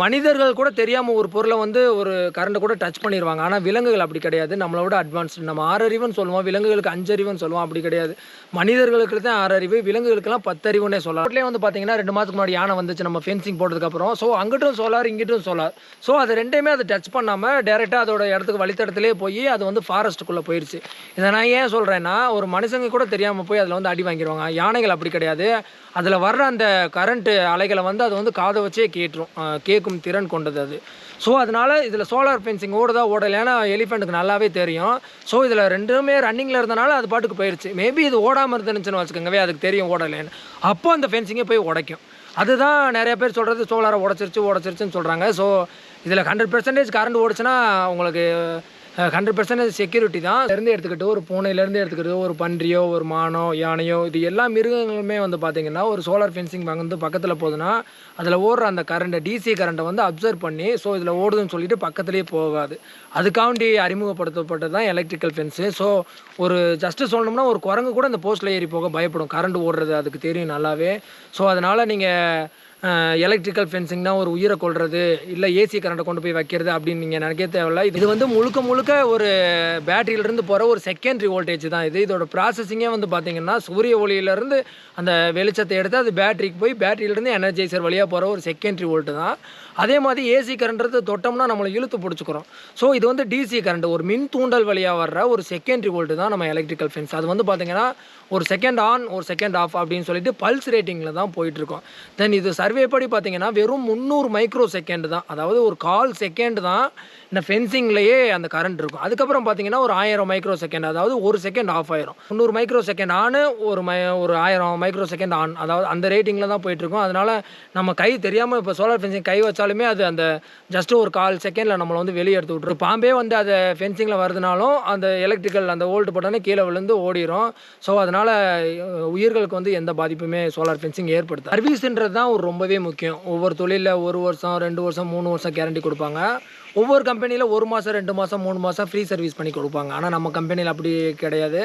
மனிதர்கள் கூட தெரியாமல் ஒரு பொருளை வந்து ஒரு கரண்ட்டை கூட டச் பண்ணிடுவாங்க ஆனால் விலங்குகள் அப்படி கிடையாது. நம்மளோட அட்வான்ஸ்டு நம்ம ஆறறிவுன்னு சொல்லுவோம். விலங்குகளுக்கு அஞ்சறிவுன்னு சொல்லுவோம். அப்படி கிடையாது. மனிதர்களுக்கு தான் ஆறறிவு. விலங்குகளுக்கெல்லாம் பத்தறிவுன்னே சொல்லலாம். ரோட்லேயே வந்து பார்த்தீங்கன்னா ரெண்டு மாதத்துக்கு முன்னாடி யானை வந்துச்சு. நம்ம ஃபென்சிங் போட்டதுக்கப்புறம். ஸோ அங்கிட்டும் சோலார் இங்கிட்டும் சோலார் ஸோ அது ரெண்டையுமே அதை டச் பண்ணாமல் டேரெக்டாக அதோட இடத்துக்கு வழித்தடத்திலே போய் அது வந்து ஃபாரஸ்ட்டுக்குள்ளே போயிடுச்சு இதை நான் ஏன் சொல்கிறேன்னா ஒரு மனுஷங்க கூட தெரியாமல் போய் அதில் வந்து அடி வாங்கிடுவாங்க யானைகள் அப்படி கிடையாது. அதில் வர்ற அந்த கரண்ட்டு அலைகளை வந்து அது வந்து காதை வச்சே கேட்டுரும். கேட்கும் திறன் கொண்டது அது. ஸோ அதனால் இதில் சோலார் ஃபென்சிங் ஓடுதா ஓடலைன்னா எலிஃபெண்ட்டுக்கு நல்லாவே தெரியும். ஸோ இதில் ரெண்டுமே ரன்னிங்கில் இருந்தனால அது பாட்டுக்கு போயிடுச்சு மேபி இது ஓடாமல் இருந்துச்சுன்னு வச்சுக்கோங்கவே அதுக்கு தெரியும் ஓடலைன்னு அப்போ அந்த ஃபென்சிங்கே போய் உடைக்கும். அதுதான் நிறைய பேர் சொல்கிறது சோலாரை உடச்சிருச்சு உடச்சிருச்சுன்னு சொல்கிறாங்க ஸோ இதில் ஹண்ட்ரட் பெர்சன்டேஜ் கரண்ட் ஓடுச்சுன்னா உங்களுக்கு ஹண்ட்ரட் பர்சன்டேஜ் செக்யூரிட்டி தான். இருந்து எடுத்துக்கிட்டு ஒரு பூனையிலேருந்து எடுத்துக்கிட்டு ஒரு பன்றியோ ஒரு மானோ யானையோ இது எல்லா மிருகங்களுமே வந்து பார்த்திங்கன்னா ஒரு சோலார் ஃபென்சிங் வந்து பக்கத்தில் போகுதுன்னா அதில் ஓடுற அந்த கரண்ட்டை டிசி கரண்ட்டை வந்து அப்சர்வ் பண்ணி ஸோ இதில் ஓடுதுன்னு சொல்லிட்டு பக்கத்துலேயே போகாது. அதுக்காண்டி அறிமுகப்படுத்தப்பட்டது தான் எலக்ட்ரிக்கல் ஃபென்ஸு ஸோ ஒரு ஜஸ்ட்டு சொல்லணும்னா ஒரு குரங்கு கூட அந்த போஸ்ட்டில் ஏறி போக பயப்படும். கரண்ட் ஓடுறது அதுக்கு தெரியும் நல்லாவே. ஸோ அதனால் நீங்கள் எலக்ட்ரிக்கல் ஃபென்சிங்னா ஒரு உயிரை கொள்வது இல்லை ஏசி கரண்ட்டை கொண்டு போய் வைக்கிறது அப்படின்னு நீங்கள் நினைக்க தேவையில்ல. இது வந்து முழுக்க முழுக்க ஒரு பேட்டரியிலிருந்து போகிற ஒரு செகண்டரி வோல்டேஜ் தான் இது. இதோட ப்ராசஸிங்கே வந்து பார்த்தீங்கன்னா சூரிய ஒளியிலேருந்து அந்த வெளிச்சத்தை எடுத்து அது பேட்டரிக்கு போய் பேட்டரியிலேருந்து எனர்ஜைசர் வழியாக போகிற ஒரு செகண்டரி வோல்ட்டு தான். அதே மாதிரி ஏசி கரண்ட்றது தொட்டோம்னா நம்மளை இழுத்து பிடிச்சிக்கிறோம். ஸோ இது வந்து டிசி கரண்ட் ஒரு மின் தூண்டல் வழியாக வர்ற ஒரு செகண்டரி வோல்ட்டு தான் நம்ம எலக்ட்ரிக்கல் ஃபென்ஸ் அது வந்து பார்த்திங்கன்னா ஒரு செகண்ட் ஆன் ஒரு செகண்ட் ஆஃப் அப்படின்னு சொல்லிட்டு பல்ஸ் ரேட்டிங்கில் தான் போயிட்டுருக்கோம். தென் இது சர்வே படி பார்த்தீங்கன்னா வெறும் முந்நூறு மைக்ரோ செகண்ட் தான். அதாவது ஒரு கால் செகண்ட் தான் இந்த ஃபென்சிங்லேயே அந்த கரண்ட் இருக்கும். அதுக்கப்புறம் பார்த்தீங்கன்னா ஒரு ஆயிரம் மைக்ரோ செகண்ட் அதாவது ஒரு செகண்ட் ஆஃப் ஆயிரும். முந்நூறு மைக்ரோ செகண்ட் ஆன் ஒரு மை ஒரு ஆயிரம் மைக்ரோ செகண்ட் ஆன் அதாவது அந்த ரேட்டிங்கில் தான் போயிட்டுருக்கும். அதனால் நம்ம கை தெரியாமல் இப்போ சோலார் ஃபென்சிங் கை வச்சாலுமே அது அந்த ஜஸ்ட் ஒரு கால் செகண்டில் நம்மளை வந்து வெளியே எடுத்து விட்ரு பாம்பே வந்து அதை ஃபென்சிங்கில் வருதுனாலும் அந்த எலக்ட்ரிக்கல் அந்த ஓல்டு போட்டோன்னே கீழே விழுந்து ஓடிரும். ஸோ அதனால் உயிர்களுக்கு வந்து எந்த பாதிப்புமே சோலார் ஃபென்சிங் ஏற்படுத்து சர்வீஸ்ன்றது தான் ஒரு ரொம்பவே முக்கியம். ஒவ்வொரு தொழிலில் ஒரு வருஷம் ரெண்டு வருஷம் மூணு வருஷம் கேரண்டி கொடுப்பாங்க. ஒவ்வொரு கம்பெனியில் ஒரு மாதம் ரெண்டு மாதம் மூணு மாதம் ஃப்ரீ சர்வீஸ் பண்ணி கொடுப்பாங்க. ஆனால் நம்ம கம்பெனியில் அப்படி கிடையாது.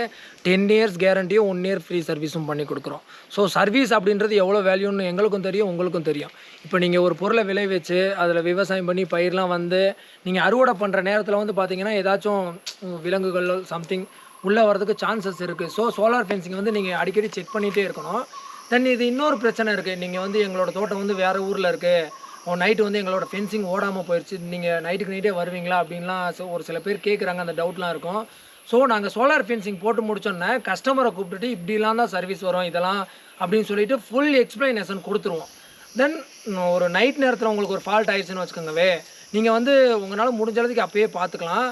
டென் இயர்ஸ் கேரண்டியும் ஒன் இயர் ஃப்ரீ சர்வீஸும் பண்ணி கொடுக்குறோம். ஸோ சர்வீஸ் அப்படின்றது எவ்வளோ வேல்யூன்னு எங்களுக்கும் தெரியும் உங்களுக்கும் தெரியும். இப்போ நீங்கள் ஒரு பொருளை விளைவிச்சு அதில் விவசாயம் பண்ணி பயிரெலாம் வந்து நீங்கள் அறுவடை பண்ணுற நேரத்தில் வந்து பார்த்தீங்கன்னா ஏதாச்சும் விலங்குகள் சம்திங் உள்ளே வரதுக்கு சான்சஸ் இருக்குது ஸோ சோலார் ஃபென்சிங் வந்து நீங்கள் அடிக்கடி செக் பண்ணிகிட்டே இருக்கணும். தென் இது இன்னொரு பிரச்சனை இருக்குது நீங்கள் வந்து எங்களோட தோட்டம் வந்து வேறு ஊரில் இருக்குது நைட்டு வந்து எங்களோட ஃபென்சிங் ஓடாமல் போயிடுச்சு நீங்கள் நைட்டுக்கு நைட்டே வருவீங்களா அப்படின்லாம் ஒரு சில பேர் கேட்குறாங்க அந்த டவுட்லாம் இருக்கும். ஸோ நாங்கள் சோலார் ஃபென்சிங் போட்டு முடிச்சோன்னே கஸ்டமரை கூப்பிட்டுட்டு இப்படிலாம் தான் சர்வீஸ் வரும் இதெல்லாம் அப்படின்னு சொல்லிட்டு ஃபுல் எக்ஸ்ப்ளனேஷன் கொடுத்துருவோம். தென் ஒரு நைட் நேரத்தில் உங்களுக்கு ஒரு ஃபால்ட் ஆயிடுச்சுன்னு வச்சுக்கோங்கவே நீங்கள் வந்து உங்களால் முடிஞ்ச அளவுக்கு அப்பயே பார்த்துக்கலாம்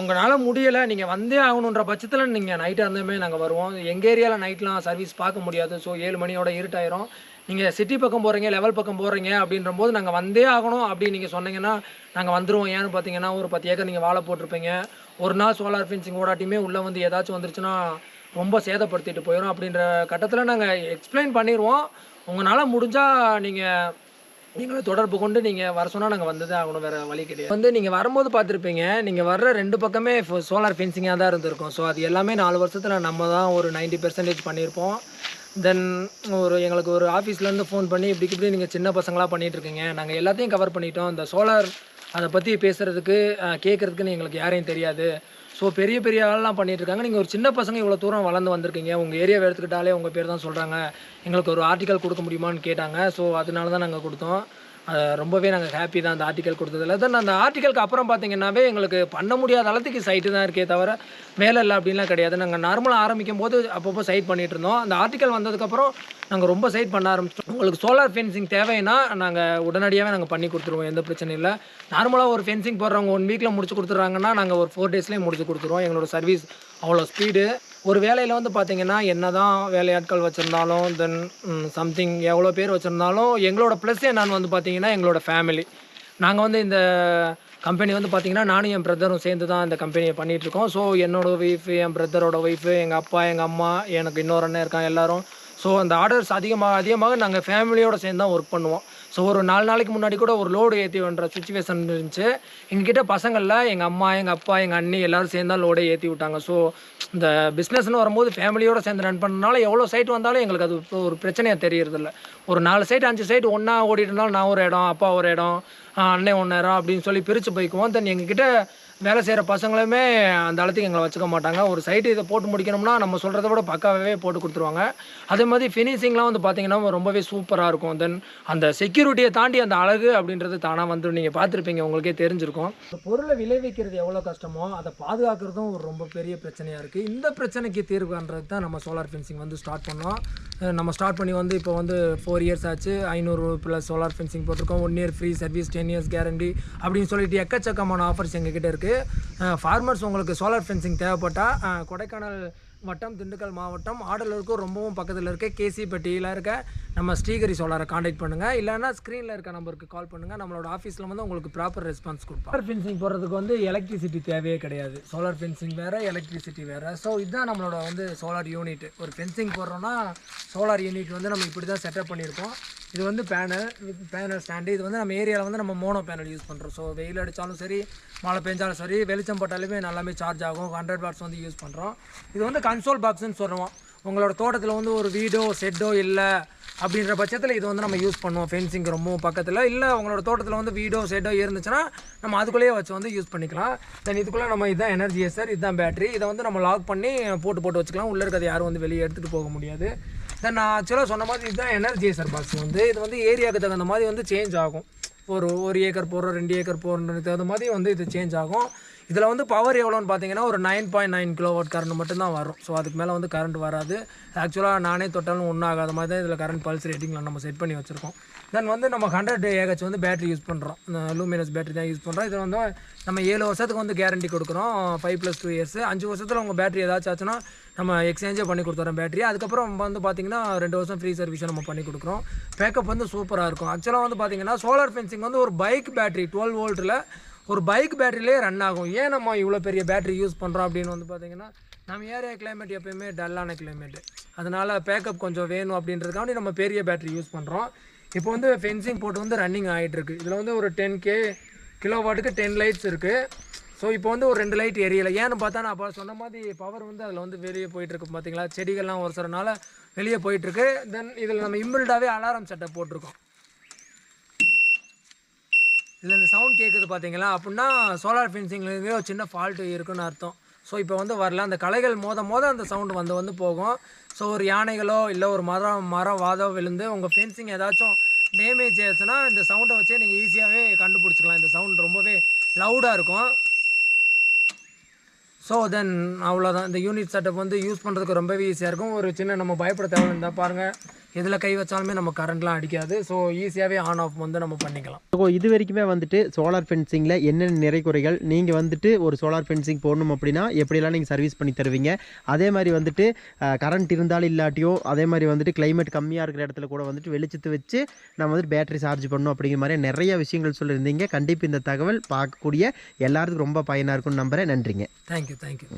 உங்களால் முடியலை நீங்கள் வந்தே ஆகணுன்ற பட்சத்தில் நீங்கள் நைட்டாக இருந்துமே நாங்கள் வருவோம். எங்கள் ஏரியாவில் நைட்லாம் சர்வீஸ் பார்க்க முடியாது. ஸோ ஏழு மணியோட இருட்டாயிரும். நீங்கள் சிட்டி பக்கம் போகிறீங்க லெவல் பக்கம் போகிறீங்க அப்படின்ற போது நாங்கள் வந்தே ஆகணும் அப்படின்னு நீங்கள் சொன்னீங்கன்னா நாங்கள் வந்துடுவோம் ஏன்னு பார்த்தீங்கன்னா ஒரு பத்து ஏக்கர் நீங்கள் வாழை போட்டிருப்பீங்க. ஒரு நாள் சோலார் ஃபென்சிங் ஓடாட்டியுமே உள்ளே வந்து ஏதாச்சும் வந்துருச்சுன்னா ரொம்ப சேதப்படுத்திட்டு போயிடும் அப்படின்ற கட்டத்தில் நாங்கள் எக்ஸ்பிளைன் பண்ணிடுவோம் உங்களால் முடிஞ்சால் நீங்கள் எங்களை தொடர்பு கொண்டு நீங்கள் வர சொன்னால் நாங்கள் வந்ததே ஆகணும். வேறு வழி கிடையாது. வந்து நீங்கள் வரும்போது பார்த்துருப்பீங்க நீங்கள் வர்ற ரெண்டு பக்கமே சோலார் ஃபென்சிங்காக தான் இருந்திருக்கும். ஸோ அது எல்லாமே நாலு வருஷத்தில் நம்ம தான் ஒரு 90% பெர்சன்டேஜ் பண்ணியிருப்போம் தென் ஒரு எங்களுக்கு ஒரு ஆஃபீஸ்லேருந்து ஃபோன் பண்ணி இப்படி இப்படி நீங்கள் சின்ன பசங்களாக பண்ணிகிட்ருக்கீங்க நாங்கள் எல்லாத்தையும் கவர் பண்ணிட்டோம். இந்த சோலார் அதை பற்றி பேசுகிறதுக்கு கேட்குறதுக்குன்னு எங்களுக்கு யாரையும் தெரியாது. ஸோ பெரிய பெரிய ஆள்லாம் பண்ணிகிட்ருக்காங்க இருக்காங்க நீங்கள் ஒரு சின்ன பசங்க இவ்வளோ தூரம் வளர்ந்து வந்திருக்கீங்க. உங்கள் ஏரியாவை எடுத்துக்கிட்டாலே உங்கள் பேர் தான் சொல்கிறாங்க எங்களுக்கு ஒரு ஆர்டிக்கல் கொடுக்க முடியுமான்னு கேட்டாங்க. ஸோ அதனால தான் நாங்கள் கொடுத்தோம். ரொம்பவே நாங்கள் ஹாப்பி தான் அந்த ஆர்டிக்கல் கொடுத்ததில். தென் அந்த ஆர்டிக்கலுக்கு அப்புறம் பார்த்தீங்கன்னாவே எங்களுக்கு பண்ண முடியாத அளவுக்கு சைட்டு தான் இருக்கே தவிர வேலை இல்லை அப்படின்லாம் கிடையாது. நாங்கள் நார்மலாக ஆரம்பிக்கும் போது அப்பப்போ சைட் பண்ணிகிட்டு இருந்தோம். அந்த ஆர்டிக்கல் வந்ததுக்கப்புறம் நாங்கள் ரொம்ப சைட் பண்ண ஆரம்பிச்சோம் உங்களுக்கு சோலார் ஃபென்சிங் தேவைன்னா நாங்கள் உடனடியாகவே நாங்கள் பண்ணி கொடுத்துருவோம். எந்த பிரச்சனையும் இல்லை. நார்மலாக ஒரு ஃபென்சிங் போடுறவங்க ஒன் வீக்கில் முடிச்சு கொடுத்துட்றாங்கன்னா நாங்கள் ஒரு ஃபோர் டேஸ்லேயே முடிச்சு கொடுத்துருவோம். எங்களோட சர்வீஸ் அவ்வளோ ஸ்பீடு ஒரு வேலையில் வந்து பார்த்தீங்கன்னா என்ன தான் வேலையாட்கள் வச்சுருந்தாலும் தென் சம்திங் எவ்வளோ பேர் வச்சுருந்தாலும் எங்களோட ப்ளஸ் என்னன்னு வந்து பார்த்தீங்கன்னா எங்களோட ஃபேமிலி நாங்கள் வந்து இந்த கம்பெனி வந்து பார்த்தீங்கன்னா நானும் என் பிரதரும் சேர்ந்து தான் இந்த கம்பெனியை பண்ணிகிட்டு இருக்கோம். ஸோ என்னோட ஒய்ஃபு என் பிரதரோட ஒய்ஃபு எங்கள் அப்பா எங்கள் அம்மா எனக்கு இன்னொரு அண்ணன் இருக்கான் எல்லாரும். ஸோ அந்த ஆர்டர்ஸ் அதிகமாக அதிகமாக நாங்கள் ஃபேமிலியோடு சேர்ந்து தான் ஒர்க் பண்ணுவோம். ஸோ ஒரு நாலு நாளைக்கு முன்னாடி கூட ஒரு லோடு ஏற்றி பண்ணுற சுச்சுவேஷன் இருந்துச்சு. எங்ககிட்ட பசங்களில் எங்கள் அம்மா எங்கள் அப்பா எங்கள் அண்ணி எல்லாரும் சேர்ந்து தான் லோடே ஏற்றி விட்டாங்க. ஸோ இந்த பிஸ்னஸ்னு வரும்போது ஃபேமிலியோடு சேர்ந்து ரன் பண்ணனால எவ்வளோ சைட் வந்தாலும் எங்களுக்கு அது ஒரு பிரச்சனையாக தெரியறதில்ல. ஒரு நாலு சைட் அஞ்சு சைட் ஒன்றா ஓடிட்டு இருந்தாலும் நான் ஒரு இடம் அப்பா ஒரு இடம் அண்ணன் ஒன்று இடம் அப்படின்னு சொல்லி பிரித்து போய்க்குவோம். தென் எங்ககிட்ட வேலை செய்கிற பசங்களுமே அந்த அளத்துக்கு எங்களை வச்சுக்க மாட்டாங்க. ஒரு சைட்டு இதை போட்டு முடிக்கணும்னா நம்ம சொல்கிறத விட பக்காவே போட்டு கொடுத்துருவாங்க. அதே மாதிரி ஃபினிஷிங்லாம் வந்து பார்த்தீங்கன்னா ரொம்பவே சூப்பராக இருக்கும். தென் அந்த செக்யூரிட்டியை தாண்டி அந்த அழகு அப்படின்றது தானாக வந்து நீங்கள் பார்த்துருப்பீங்க. உங்களுக்கே தெரிஞ்சிருக்கும். இந்த பொருளை விளைவிக்கிறது எவ்வளோ கஷ்டமோ அதை பாதுகாக்கிறதும் ஒரு ரொம்ப பெரிய பிரச்சனையாக இருக்குது இந்த பிரச்சனைக்கு தீர்வு காண்றதுக்கு தான் நம்ம சோலார் ஃபென்சிங் வந்து ஸ்டார்ட் பண்ணோம். நம்ம ஸ்டார்ட் பண்ணி வந்து இப்போ வந்து ஃபோர் இயர்ஸ் ஆச்சு. ஐநூறு ப்ளஸ் சோலார் ஃபென்சிங் போட்டிருக்கோம். One year free service ten years guarantee அப்படின்னு சொல்லிட்டு எக்கச்சக்கமான ஆஃபர்ஸ் எங்ககிட்ட இருக்குது ஃபார்மர்ஸ் உங்களுக்கு சோலார் ஃபென்சிங் தேவைப்பட்டால் கொடைக்கானல் வட்டம் திண்டுக்கல் மாவட்டம் ஆடலூருக்கும் ரொம்பவும் பக்கத்தில் இருக்க. கேசிப்பட்டியில் இருக்க நம்ம ஸ்ரீகரி சோலாரை காண்டாக்ட் பண்ணுங்கள் இல்லைன்னா ஸ்க்ரீனில் இருக்க நம்பருக்கு கால் பண்ணுங்கள் நம்மளோட ஆஃபீஸில் வந்து உங்களுக்கு ப்ராப்பர் ரெஸ்பான்ஸ் கொடுப்போம். சோலார் ஃபென்சிங் போடுறதுக்கு வந்து எலக்ட்ரிசிட்டி தேவையே கிடையாது. சோலார் ஃபென்சிங் வேறு எலக்ட்ரிசிட்டி வேறு. ஸோ இதுதான் நம்மளோட வந்து சோலார் யூனிட் ஒரு ஃபென்சிங் போடுறோன்னா சோலார் யூனிட் வந்து நம்ம இப்படி தான் செட்டப் பண்ணியிருக்கோம். இது வந்து பேனல் பேனல் ஸ்டாண்டு. இது வந்து நம்ம ஏரியாவில் வந்து நம்ம மோனோ பேனல் யூஸ் பண்ணுறோம் ஸோ வெயில் அடித்தாலும் சரி மழை பெஞ்சாலும் சரி வெளிச்சம் போட்டாலுமே நல்லாமே சார்ஜ் ஆகும். ஹண்ட்ரட் வாட்ஸ் வந்து யூஸ் பண்ணுறோம் இது வந்து கன்சோல் பாக்ஸ்னு சொல்லுவோம் உங்களோட தோட்டத்தில் வந்து ஒரு வீடோ செட்டோ இல்லை அப்படின்ற பட்சத்தில் இது வந்து நம்ம யூஸ் பண்ணுவோம். ஃபென்சிங் ரொம்பவும் பக்கத்தில். இல்லை உங்களோட தோட்டத்தில் வந்து வீடோ செட்டோ இருந்துச்சுன்னா நம்ம அதுக்குள்ளேயே வச்சு வந்து யூஸ் பண்ணிக்கலாம். தென் இதுக்குள்ளே நம்ம இதுதான் எனர்ஜி சார் இதுதான் பேட்டரி இதை வந்து நம்ம லாக் பண்ணி போட்டு போட்டு வச்சுக்கலாம். உள்ளே இருக்கிறத யாரும் வந்து வெளியே எடுத்துகிட்டு போக முடியாது. தென் நான் ஆக்சுவலாக சொன்ன மாதிரி இதுதான் எனர்ஜைசர் பாக்ஸ் வந்து. இது வந்து ஏரியாவுக்கு தகுந்த மாதிரி வந்து சேஞ்ச் ஆகும். ஒரு ஒரு ஏக்கர் போடுறோம் ரெண்டு ஏக்கர் போடுறதுக்கு தகுந்த மாதிரி வந்து இது சேஞ்ச் ஆகும். இதில் வந்து பவர் எவ்வளோன்னு பார்த்தீங்கன்னா ஒரு nine point nine kilowatt current மட்டும்தான் வரும். ஸோ அதுக்கு மேலே வந்து கரண்ட் வராது. ஆக்சுவலாக நானே தொட்டாலும் ஒன்றும் ஆகாத மாதிரி தான் இதில் கரண்ட் பல்ஸ் ரேட்டிங்கில் நம்ம செட் பண்ணி வச்சுருக்கோம். தென் வந்து நம்ம ஹண்ட்ரட் ஏஹெச் வந்து பேட்டரி யூஸ் பண்ணுறோம் லூமினஸ் பேட்டரி தான் யூஸ் பண்ணுறோம் இதில் வந்து நம்ம ஏழு வருஷத்துக்கு வந்து கேரண்டி கொடுக்குறோம். ஃபைவ் ப்ளஸ் டூ இயர்ஸ் அஞ்சு வருஷத்தில் உங்கள் பேட்டரி ஏதாச்சும் ஆச்சுன்னா நம்ம எக்ஸ்சேஞ்சே பண்ணி கொடுத்துறோம் பேட்டரி அதுக்கப்புறம் வந்து பார்த்தீங்கன்னா ரெண்டு வருஷம் ஃப்ரீ சர்வீஸை நம்ம பண்ணி கொடுக்குறோம். பேக்கப் வந்து சூப்பராக இருக்கும். ஆக்சுவலாக வந்து பார்த்தீங்கன்னா சோலார் ஃபென்சிங் வந்து ஒரு பைக் பேட்டரி டுவெல் வோல்ட்டில் ஒரு பைக் பேட்டரியிலே ரன் ஆகும். ஏன் நம்ம இவ்வளோ பெரிய பேட்டரி யூஸ் பண்ணுறோம் அப்படின்னு வந்து பார்த்தீங்கன்னா நம்ம ஏரியா கிளைமேட் எப்பயுமே டல்லான கிளைமேட்டு அதனால் பேக்கப் கொஞ்சம் வேணும் அப்படின்றதுக்காண்டி நம்ம பெரிய பேட்டரி யூஸ் பண்ணுறோம் இப்போ வந்து ஃபென்சிங் போட்டு வந்து ரன்னிங் ஆகிட்டுருக்கு இதில் வந்து ஒரு டென் கே கிலோ வாட்டுக்கு டென் லைட்ஸ் இருக்குது ஸோ இப்போ வந்து ஒரு ரெண்டு லைட் எரியலை. ஏன்னு பார்த்தா நான் அப்போ சொன்ன மாதிரி பவர் வந்து அதில் வந்து வெளியே போயிட்டுருக்கு பார்த்தீங்களா செடிகள்லாம் ஒரு சிலனால வெளியே போயிட்டுருக்கு. தென் இதில் நம்ம இம்பிள்டாவே அலாரம் செட்டப் போட்டிருக்கோம். இதில் இந்த சவுண்ட் கேட்குது பார்த்தீங்களா அப்படின்னா சோலார் ஃபென்சிங்லேயே ஒரு சின்ன ஃபால்ட்டு இருக்குன்னு அர்த்தம். ஸோ இப்போ வந்து வரல. அந்த கலைகள் மோத மோத அந்த சவுண்டு வந்து வந்து போகும். ஸோ ஒரு யானைகளோ இல்லை ஒரு மரம் மரம் வாதோ விழுந்து உங்கள் ஃபென்சிங் ஏதாச்சும் டேமேஜ் ஆச்சுன்னா இந்த சவுண்டை வச்சே நீங்கள் ஈஸியாகவே கண்டுபிடிச்சிக்கலாம். இந்த சவுண்ட் ரொம்பவே லவுடாக இருக்கும். ஸோ தென் அவ்வளோதான் இந்த யூனிட் செட்டப் வந்து யூஸ் பண்ணுறதுக்கு ரொம்பவே ஈஸியாக இருக்கும். ஒரு சின்ன நம்ம பயப்பட இருந்தால் பாருங்கள் எதில் கை வச்சாலுமே நம்ம கரண்ட்லாம் அடிக்காது. ஸோ ஈஸியாகவே ஆன் ஆஃப் வந்து நம்ம பண்ணிக்கலாம். ஸோ இது வரைக்குமே வந்துட்டு சோலார் ஃபென்சிங்கில் என்னென்ன நிறை குறைகள்? நீங்கள் வந்துட்டு ஒரு சோலார் ஃபென்சிங் போடணும் அப்படின்னா எப்படியெல்லாம் நீங்கள் சர்வீஸ் பண்ணி தருவீங்க? அதே மாதிரி வந்துட்டு கரண்ட் இருந்தாலும் இல்லாட்டியோ அதே மாதிரி வந்துட்டு கிளைமேட் கம்மியாக இருக்கிற இடத்துல கூட வந்துட்டு வெளிச்சத்தை வச்சு நம்ம வந்துட்டு பேட்டரி சார்ஜ் பண்ணணும் அப்படிங்கிற மாதிரி நிறைய விஷயங்கள் சொல்லியிருந்தீங்க. கண்டிப்பாக இந்த தகவல் பார்க்கக்கூடிய எல்லாருக்கும் ரொம்ப பயனாக இருக்கும்னு நம்புகிறேன் நன்றிங்க. Thank you thank you